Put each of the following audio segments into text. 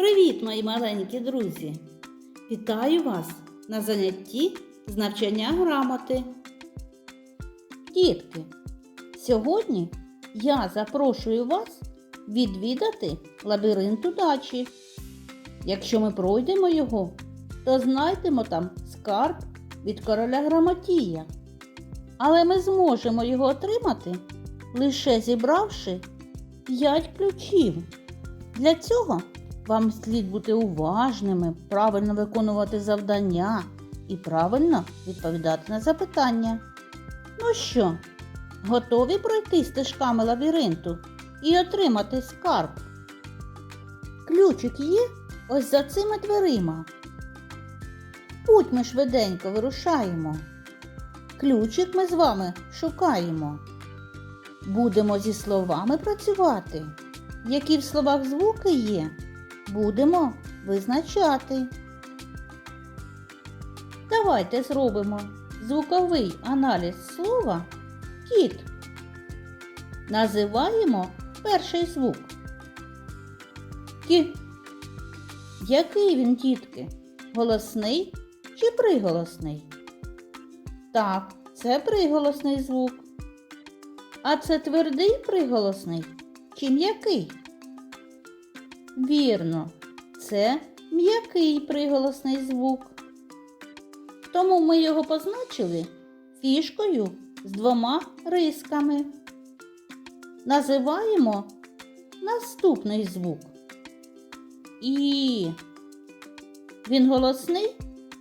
Привіт, мої маленькі друзі! Вітаю вас на занятті з навчання грамоти. Дітки, сьогодні я запрошую вас відвідати лабіринт удачі. Якщо ми пройдемо його, то знайдемо там скарб від короля Грамотія. Але ми зможемо його отримати, лише зібравши 5 ключів. Для цього вам слід бути уважними, правильно виконувати завдання і правильно відповідати на запитання. Ну що, готові пройти стежками лабіринту і отримати скарб? Ключик є ось за цими дверима. Путь ми швиденько вирушаємо. Ключик ми з вами шукаємо. Будемо зі словами працювати. Які в словах звуки є, будемо визначати. Давайте зробимо звуковий аналіз слова кіт. Називаємо перший звук. Кі. Який він, дітки? Голосний чи приголосний? Так, це приголосний звук. А це твердий приголосний чи м'який? Вірно, це м'який приголосний звук. Тому ми його позначили фішкою з двома рисками. Називаємо наступний звук. І він голосний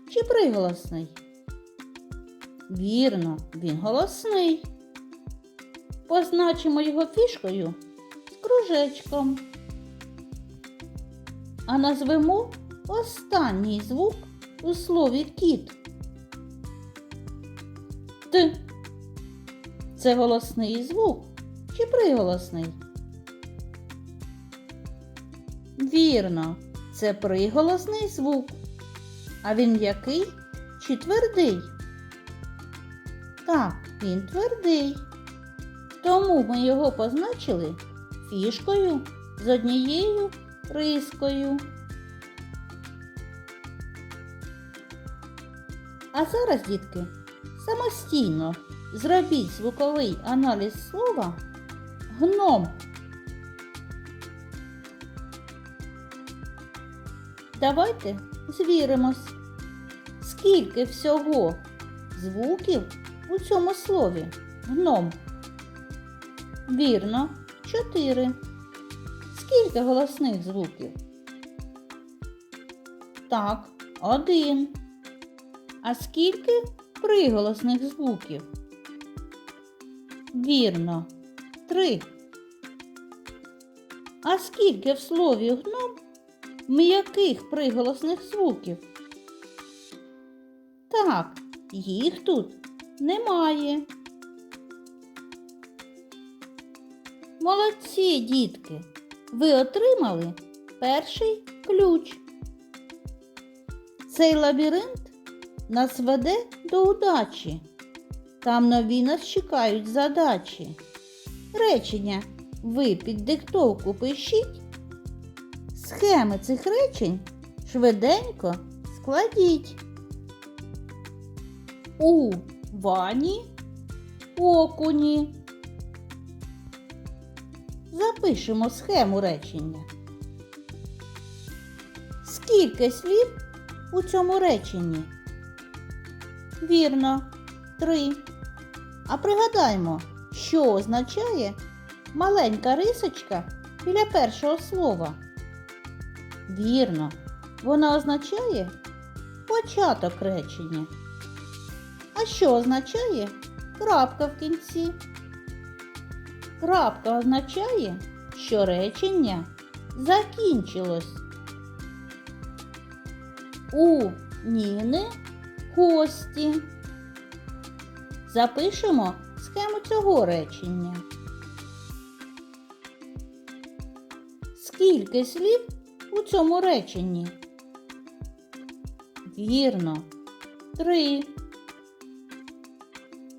чи приголосний? Вірно, він голосний. Позначимо його фішкою з кружечком. А назвемо останній звук у слові кіт. Т. Це голосний звук чи приголосний? Вірно, це приголосний звук. А він м'який чи твердий? Так, він твердий. Тому ми його позначили фішкою з однією рискою. А зараз, дітки, самостійно зробіть звуковий аналіз слова гном. Давайте звіримось, скільки всього звуків у цьому слові гном. Вірно, чотири. Скільки голосних звуків? Так, один. А скільки приголосних звуків? Вірно, три. А скільки в слові гном м'яких приголосних звуків? Так, їх тут немає. Молодці, дітки! Ви отримали перший ключ. Цей лабіринт нас веде до удачі. Там нові нас чекають задачі. Речення ви під диктовку пишіть. Схеми цих речень швиденько складіть. У вані окуні. Запишемо схему речення. Скільки слів у цьому реченні? Вірно, три. А пригадаймо, що означає маленька рисочка біля першого слова. Вірно, вона означає початок речення. А що означає крапка в кінці? Крапка означає, що речення закінчилось. У Ніни гості. Запишемо схему цього речення. Скільки слів у цьому реченні? Вірно, три.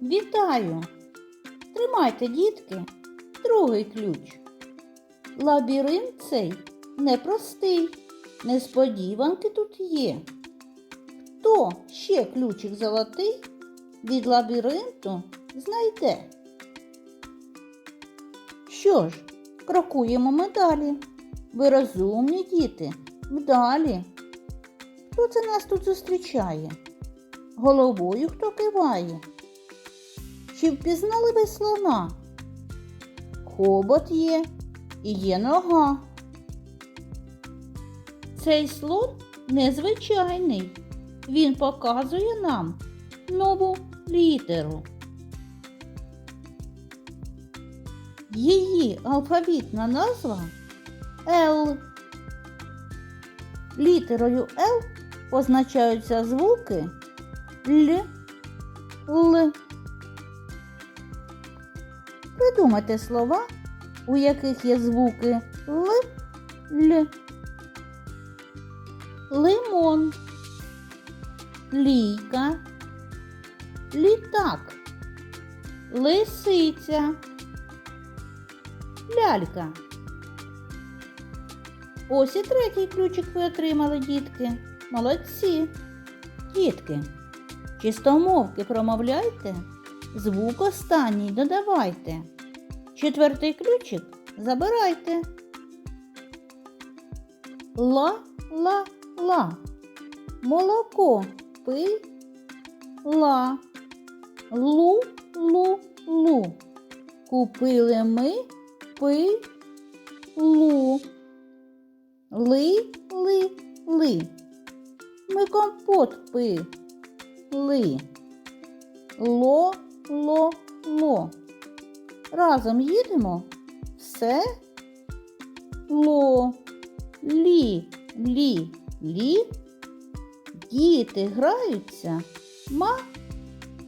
Вітаю! Тримайте, дітки, другий ключ. Лабіринт цей непростий. несподіванки тут є. Хто ще ключик золотий від лабіринту знайде? Що ж, крокуємо ми далі. Ви розумні діти, вдалі. Хто це нас тут зустрічає? Головою хто киває? Чи впізнали ви слона? Хобот є і є нога. Цей слон незвичайний. Він показує нам нову літеру. Її алфавітна назва Л. Літерою Л позначаються звуки Л, Л. Придумайте слова, у яких є звуки Л, Л. Лимон, лійка, літак, лисиця, лялька. Ось і третій ключик ви отримали, дітки. Молодці. Дітки, чистомовки промовляйте, звук останній додавайте. Четвертий ключик забирайте. Ла-ла-ла. Молоко пи ла. Лу-лу-лу. Купили ми пи лу. Ли-ли-ли. Ми компот пи ли. Ло-ло-ло. Разом їдемо все ло. Лі, лі, лі. Діти граються ма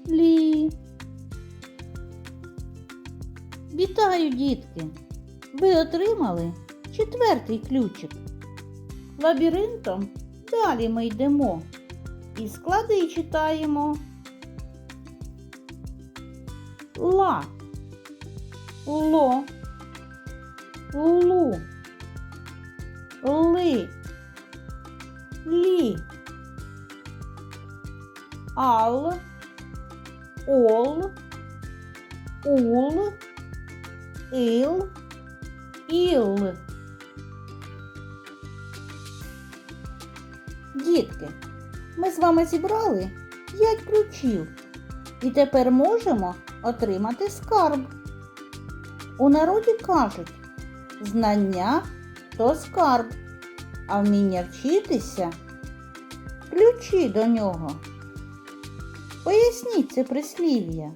лі. Вітаю, дітки! Ви отримали четвертий ключик. Лабіринтом далі ми йдемо і склади читаємо. Ла, ло, лу, ли, лі, ал, ол, ул, ил, іл. Дітки, ми з вами зібрали 5 ключів. І тепер можемо отримати скарб. У народі кажуть, знання то скарб, а вміння вчитися ключі до нього. Поясніть це прислів'я.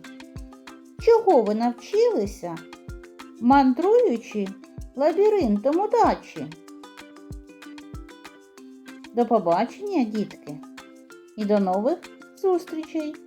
Чого ви навчилися, мандруючи лабіринтом удачі? До побачення, дітки, і до нових зустрічей!